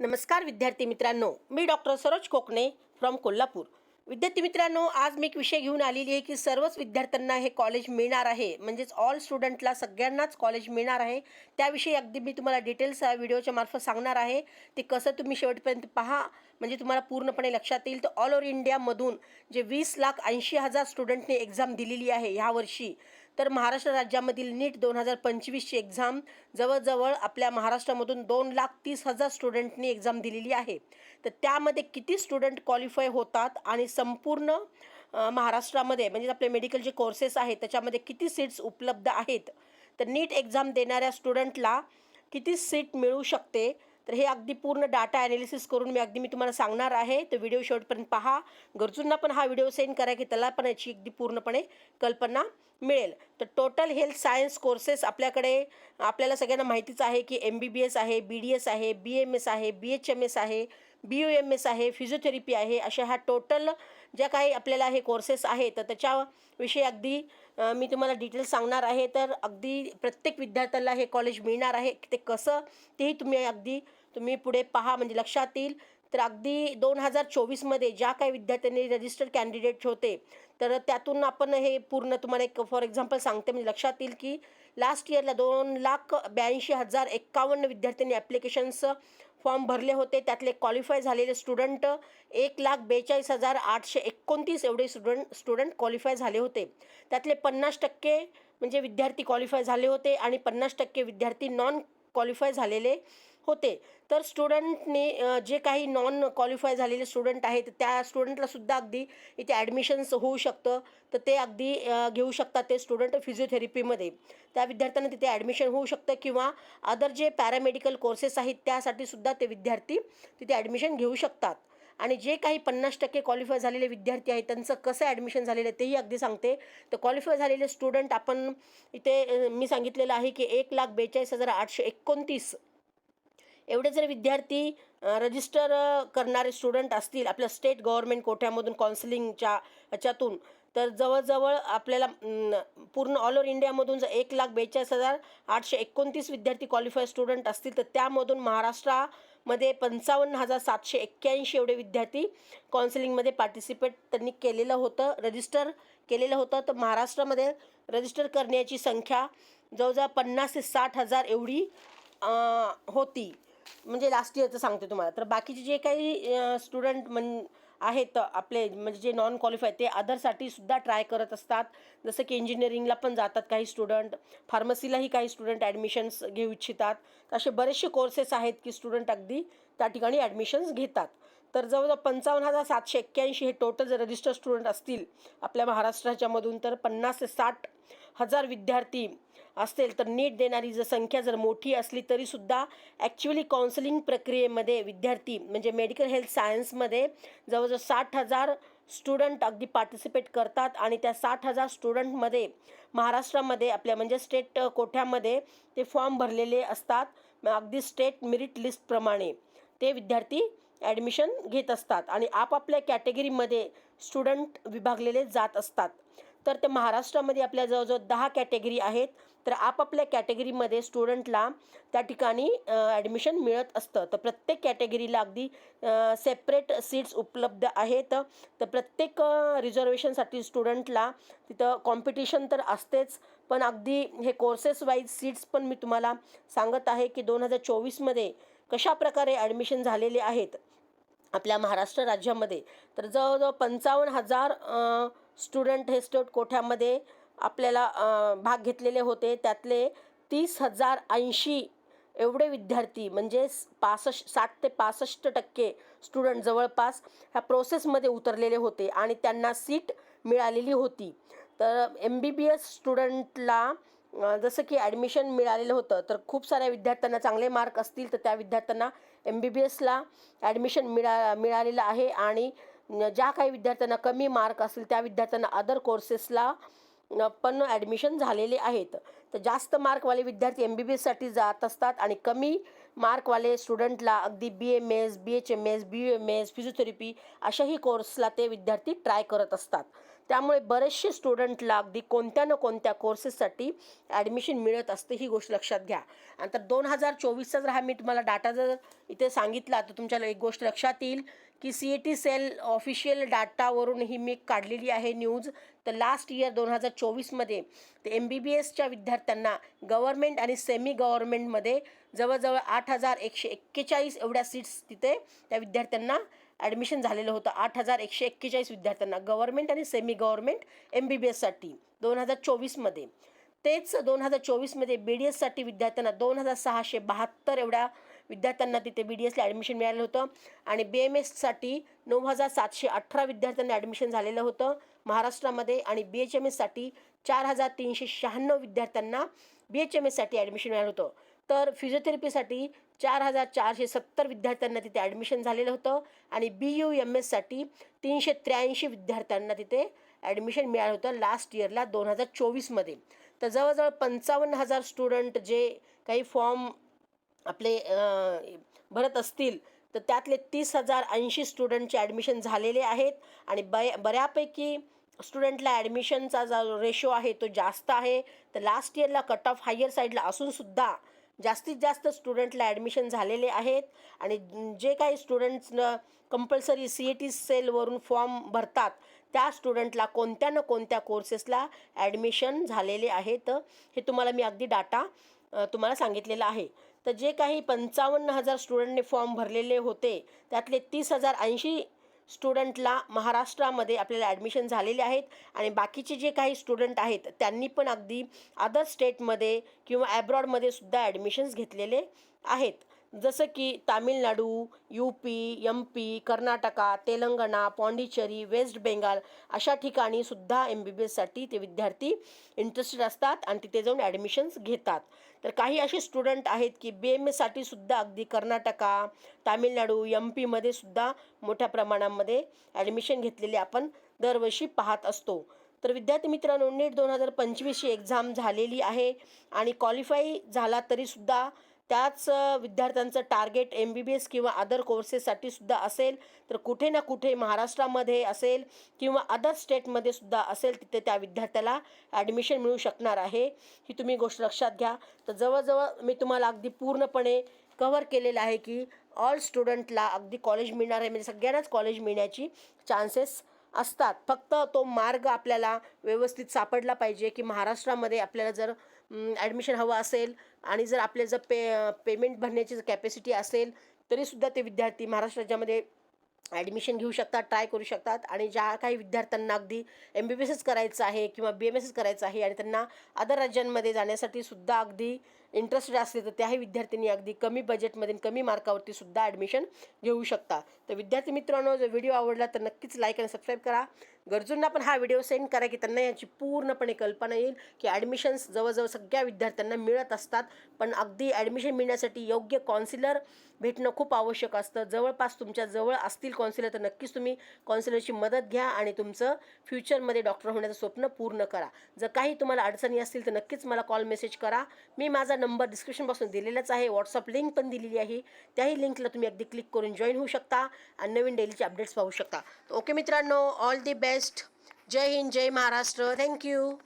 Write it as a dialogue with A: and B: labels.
A: नमस्कार विद्यार्थी मित्रांनो मी डॉक्टर सरोज कोकणे फ्रॉम कोल्हापूर. विद्यार्थी मित्रांनो आज मी एक विषय घेऊन आलेली आहे की सर्वच विद्यार्थ्यांना हे कॉलेज मिळणार आहे. म्हणजेच ऑल स्टुडंटला सगळ्यांनाच कॉलेज मिळणार आहे. त्याविषयी अगदी मी तुम्हाला डिटेल्स या व्हिडिओच्या मार्फत सांगणार आहे. ते कसं तुम्ही शेवटपर्यंत पहा. म्हणजे तुम्हाला पूर्णपणे लक्षात येईल. तर ऑल ओव्हर इंडियामधून जे वीस लाख ऐंशी हजार स्टुडंटने एक्झाम दिलेली आहे ह्यावर्षी तर महाराष्ट्र राज्यामधील नीट दोन हजार पंचवीसची एक्झाम जवळजवळ आपल्या महाराष्ट्रामधून दोन लाख तीस हजार स्टुडंटनी एक्झाम दिलेली आहे. तर त्यामध्ये किती स्टुडंट क्वालिफाय होतात आणि संपूर्ण महाराष्ट्रामध्ये म्हणजे आपले मेडिकल जे कोर्सेस आहेत त्याच्यामध्ये किती सीट्स उपलब्ध आहेत? तर नीट एक्झाम देणाऱ्या स्टुडंटला किती सीट मिळू शकते? तर हे अगदी पूर्ण डाटा ॲनालिसिस करून मी अगदी मी तुम्हाला सांगणार आहे. तर व्हिडिओ शेवटपर्यंत पहा. गरजूंना पण हा व्हिडिओ सेंड करा की त्याला पण याची अगदी पूर्णपणे कल्पना मिळेल. तर टोटल हेल्थ सायन्स कोर्सेस आपल्याकडे आपल्याला सगळ्यांना माहितीच आहे की एम बी बी एस आहे बी डी एस आहे बी एम एस आहे बी एच एम एस आहे. बी यू एम एस आहे फिजिओथेरपी आहे अशा ह्या टोटल ज्या काही आपल्याला हे कोर्सेस आहेत तर त्याच्याविषयी अगदी मी तुम्हाला डिटेल्स सांगणार आहे. तर अगदी प्रत्येक विद्यार्थ्याला हे कॉलेज मिळणार आहे. ते कसं तेही तुम्ही अगदी तुम्ही पुढे पहा म्हणजे लक्षात येईल. तर अगदी दोन हजार चोवीसमध्ये ज्या काही विद्यार्थ्यांनी रजिस्टर्ड कॅन्डिडेट होते तर त्यातून आपण हे पूर्ण तुम्हाला एक फॉर एक्झाम्पल सांगते. म्हणजे लक्षात येईल की लास्ट इयरला दोन लाख ब्याऐंशी हजार एक्कावन्न विद्यार्थ्यांनी ॲप्लिकेशन्स फॉर्म भरले होते. त्यातले क्वालिफाय झालेले स्टुडंट एक लाख बेचाळीस हजार आठशे एकोणतीस एवढे स्टुडंट स्टुडंट क्वालिफाय झाले होते. त्यातले पन्नास टक्के म्हणजे विद्यार्थी क्वालिफाय झाले होते आणि पन्नास टक्के विद्यार्थी नॉन क्वालिफाय झालेले होते. तर स्टुडंटने जे काही नॉन क्वालिफाय झालेले स्टुडंट आहेत त्या स्टुडंटलासुद्धा अगदी इथे ॲडमिशन्स होऊ शकतं. तर ते अगदी घेऊ शकतात ते स्टुडंट फिजिओथेरपीमध्ये त्या विद्यार्थ्यांना तिथे ॲडमिशन होऊ शकतं किंवा अदर जे पॅरामेडिकल कोर्सेस आहेत त्यासाठी सुद्धा ते विद्यार्थी तिथे ॲडमिशन घेऊ शकतात. आणि जे काही पन्नास टक्के क्वालिफाय झालेले विद्यार्थी आहेत त्यांचं कसं ॲडमिशन झालेलं आहे तेही अगदी सांगते. तर क्वालिफाय झालेले स्टुडंट आपण इथे मी सांगितलेलं आहे की एक लाख बेचाळीस हजार आठशे एकोणतीस एवढे जर विद्यार्थी रजिस्टर करणारे स्टुडंट असतील आपल्या स्टेट गव्हर्मेंट कोठ्यामधून काउन्सिलिंगच्या ह्याच्यातून तर जवळजवळ आपल्याला पूर्ण ऑल ओव्हर इंडियामधून जर एक लाख बेचाळीस हजार आठशे एकोणतीस विद्यार्थी क्वालिफाय स्टुडंट असतील तर त्यामधून महाराष्ट्रामध्ये पंचावन्न हजार सातशे एक्क्याऐंशी एवढे विद्यार्थी काउन्सिलिंगमध्ये पार्टिसिपेट त्यांनी केलेलं होतं रजिस्टर केलेलं होतं. तर महाराष्ट्रामध्ये रजिस्टर करण्याची संख्या जवळजवळ पन्नास ते साठ हजार एवढी होती. म्हणजे लास्ट इयरचं सांगते तुम्हाला. तर बाकीचे जे काही स्टुडंट म्हण आहेत आपले म्हणजे जे नॉन क्वालिफाय ते अदरसाठी सुद्धा ट्राय करत असतात. जसं की इंजिनिअरिंगला पण जातात काही स्टुडंट फार्मसीलाही काही स्टुडंट ॲडमिशन्स घेऊ इच्छितात. तर असे बरेचसे कोर्सेस आहेत की स्टुडंट अगदी त्या ठिकाणी ॲडमिशन्स घेतात. तर जवळजवळ पंचावन्न हजार सातशे एक्क्याऐंशी हे टोटल जर रजिस्टर स्टुडंट असतील आपल्या महाराष्ट्राच्यामधून तर पन्नास ते साठ हजार विद्यार्थी असेल तर नीट देणारी जर संख्या जर मोठी असली तरीसुद्धा ॲक्च्युली काउन्सिलिंग प्रक्रियेमध्ये विद्यार्थी म्हणजे मेडिकल हेल्थ सायन्समध्ये जवळजवळ साठ हजार स्टुडंट अगदी पार्टिसिपेट करतात आणि त्या साठ हजार स्टुडंटमध्ये महाराष्ट्रामध्ये आपल्या म्हणजे स्टेट कोठ्यामध्ये ते फॉर्म भरलेले असतात. अगदी स्टेट मेरिट लिस्टप्रमाणे ते विद्यार्थी ॲडमिशन घेत असतात आणि आपापल्या कॅटेगरीमध्ये स्टुडंट विभागलेले जात असतात. तर ते महाराष्ट्रामध्ये आपल्या जवळजवळ दहा कॅटेगरी आहेत. तर आपापल्या कॅटेगरीमध्ये स्टुडंटला त्या ठिकाणी ॲडमिशन मिळत असतं. तर प्रत्येक कॅटेगरीला अगदी सेपरेट सीट्स उपलब्ध आहेत. तर प्रत्येक रिझर्वेशनसाठी स्टुडंटला तिथं कॉम्पिटिशन तर असतेच. पण अगदी हे कोर्सेस वाईज सीट्स पण मी तुम्हाला सांगत आहे की दोन हजार चोवीसमध्ये कशा प्रकारे ॲडमिशन झालेले आहेत आपल्या महाराष्ट्र राज्यामध्ये. तर जवळजवळ पंचावन्न हजार स्टुडंट हे स्टेट कोठ्यामध्ये आपल्याला भाग घेतलेले होते. त्यातले तीस हजार ऐंशी एवढे विद्यार्थी म्हणजे पासष्ट साठ ते पासष्ट टक्के स्टुडंट जवळपास ह्या प्रोसेसमध्ये उतरलेले होते आणि त्यांना सीट मिळालेली होती. तर एम बी बी एस स्टुडंटला जसं की ॲडमिशन मिळालेलं होतं तर खूप साऱ्या विद्यार्थ्यांना चांगले मार्क असतील तर त्या विद्यार्थ्यांना एम बी बी एसला ॲडमिशन मिळा मिळालेलं आहे आणि ज्या काही विद्यार्थ्यांना कमी मार्क असतील त्या विद्यार्थ्यांना अदर कोर्सेसला पण ॲडमिशन झालेले आहेत. तर जास्त मार्कवाले विद्यार्थी एम बी बी एससाठी जात असतात आणि कमी मार्कवाले स्टुडंटला अगदी B M S B H M S B U M S physiotherapy अशाही कोर्सला ते विद्यार्थी ट्राय करत असतात. त्यामुळे बरेचसे स्टुडंटला अगदी कोणत्या ना कोणत्या कोर्सेससाठी ॲडमिशन मिळत असते ही गोष्ट लक्षात घ्या. आणि तर दोन हजार चोवीसचा जर हा मी तुम्हाला डाटा जर इथे सांगितला तर तुमच्याला एक गोष्ट लक्षात येईल. की C A T cell official डाटावरून ही मी काढलेली आहे न्यूज तर लास्ट इयर दोन हजार चोवीसमध्ये ते एम बी बी एसच्या विद्यार्थ्यांना गव्हर्मेंट आणि सेमी गव्हर्मेंटमध्ये जवळजवळ आठ हजार एकशे एक्केचाळीस एवढ्या सीट्स तिथे त्या विद्यार्थ्यांना ॲडमिशन झालेलं होतं. आठ हजार एकशे एक्केचाळीस विद्यार्थ्यांना गव्हर्मेंट आणि semi government M B B एससाठी दोन हजार चोवीसमध्ये तेच दोन हजार चोवीसमध्ये बी डी एससाठी विद्यार्थ्यांना दोन हजार सहाशे बहात्तर एवढ्या विद्यार्थ्यांना तिथे बी डी एसला ॲडमिशन मिळालं होतं. आणि बी एम एससाठी नऊ हजार सातशे अठरा विद्यार्थ्यांना ॲडमिशन झालेलं होतं महाराष्ट्रामध्ये. आणि बी एच एम एससाठी चार हजार तीनशे शहाण्णव विद्यार्थ्यांना बी एच एम एससाठी ॲडमिशन मिळालं होतं. तर फिजिओथेरपीसाठी चार हजार चारशे सत्तर विद्यार्थ्यांना तिथे ॲडमिशन झालेलं होतं. आणि बी यू एम एससाठी तीनशे त्र्याऐंशी विद्यार्थ्यांना तिथे ॲडमिशन मिळालं होतं लास्ट इयरला दोन हजार चोवीसमध्ये तर जवळजवळ पंचावन्न हजार स्टुडंट जे काही फॉर्म आपले भरत असतील तर त्यातले तीस हजार ऐंशी स्टुडंटचे ॲडमिशन झालेले आहेत. आणि बय बऱ्यापैकी स्टुडंटला ॲडमिशनचा जो रेशो आहे तो जास्त आहे. तर लास्ट इयरला कट ऑफ हायर साईडला असूनसुद्धा जास्तीत जास्त स्टुडंटला ॲडमिशन झालेले आहेत. आणि जे काही स्टुडंट्सनं कंपल्सरी सी ए टी सेलवरून फॉर्म भरतात त्या स्टुडंटला कोणत्या ना कोणत्या कोर्सेसला ॲडमिशन झालेले आहेत. हे तुम्हाला मी अगदी डाटा तुम्हाला सांगितलेलं आहे. तर जे काही पंचावन्न हजार स्टुडंटने फॉर्म भरलेले होते त्यातले तीस हजार ऐंशी स्टुडंटला महाराष्ट्रामध्ये आपल्याला ॲडमिशन झालेले आहेत. आणि बाकीचे जे काही स्टुडंट आहेत त्यांनी पण अगदी अदर स्टेटमध्ये किंवा ॲब्रॉडमध्ये सुद्धा ॲडमिशन्स घेतलेले आहेत. जसं की Tamil Nadu U P M P Karnataka Telangana Pondicherry West Bengal अशा ठिकाणी सुद्धा एम बी बी एससाठी ते विद्यार्थी इंटरेस्टेड असतात आणि तिथे जाऊन ॲडमिशन्स घेतात. तर काही असे स्टुडंट आहेत की बी एम एससाठी सुद्धा अगदी कर्नाटका तामिळनाडू एम पीमध्ये सुद्धा मोठ्या प्रमाणामध्ये ॲडमिशन घेतलेले आपण दरवर्षी पाहत असतो. तर विद्यार्थी मित्रांनो नीट दोन हजार पंचवीसची एक्झाम झालेली आहे आणि क्वालिफाय झाला तरीसुद्धा त्याच विद्यार्थ्यांचं target M B B S किंवा अदर कोर्सेससाठी सुद्धा असेल तर कुठे ना कुठे महाराष्ट्रामध्ये असेल किंवा अदर स्टेटमध्ये सुद्धा असेल तिथे त्या विद्यार्थ्याला ॲडमिशन मिळू शकणार आहे. ही तुम्ही गोष्ट लक्षात घ्या. तर जवळजवळ मी तुम्हाला अगदी पूर्णपणे कव्हर केलेलं आहे की ऑल स्टुडंटला अगदी कॉलेज मिळणार आहे. म्हणजे सगळ्यांनाच कॉलेज मिळण्याची चान्सेस असतात. फक्त तो मार्ग आपल्याला व्यवस्थित सापडला पाहिजे की महाराष्ट्रामध्ये आपल्याला जर ॲडमिशन हवं असेल आणि जर आपले जर पे पेमेंट भरण्याची जर कॅपॅसिटी असेल तरीसुद्धा ते विद्यार्थी महाराष्ट्र राज्यामध्ये ॲडमिशन घेऊ शकतात ट्राय करू शकतात. आणि ज्या काही विद्यार्थ्यांना अगदी एम बी बी एसच करायचं आहे किंवा बी एम एसच करायचं आहे आणि त्यांना अदर राज्यांमध्ये जाण्यासाठी सुद्धा अगदी इंटरेस्टेड असले तर त्याही विद्यार्थ्यांनी अगदी कमी बजेटमध्ये कमी मार्कावरती सुद्धा ॲडमिशन घेऊ शकता. तर विद्यार्थी मित्रांनो जर व्हिडिओ आवडला तर नक्कीच लाईक आणि सबस्क्राईब करा. गरजूंना पण हा व्हिडिओ सेंड करा की त्यांना याची पूर्णपणे कल्पना येईल की ॲडमिशन्स जवळजवळ सगळ्या विद्यार्थ्यांना मिळत असतात. पण अगदी ॲडमिशन मिळण्यासाठी योग्य कॉन्सिलर भेटणं खूप आवश्यक असतं. जवळपास तुमच्या जवळ असतील कॉन्सिलर तर नक्कीच तुम्ही कॉन्सिलरची मदत घ्या आणि तुमचं फ्युचरमध्ये डॉक्टर होण्याचं स्वप्न पूर्ण करा. जर काही तुम्हाला अडचणी असतील तर नक्कीच मला कॉल मेसेज करा. मी माझा नंबर डिस्क्रिप्शनपासून दिलेलाच आहे. व्हॉट्सअप लिंक पण दिलेली आहे. त्याही लिंकला तुम्ही अगदी क्लिक करून जॉईन होऊ शकता आणि नवीन डेलीचे अपडेट्स पाहू शकता. ओके मित्रांनो ऑल दी बेस्ट जय हिंद जय महाराष्ट्र. Thank you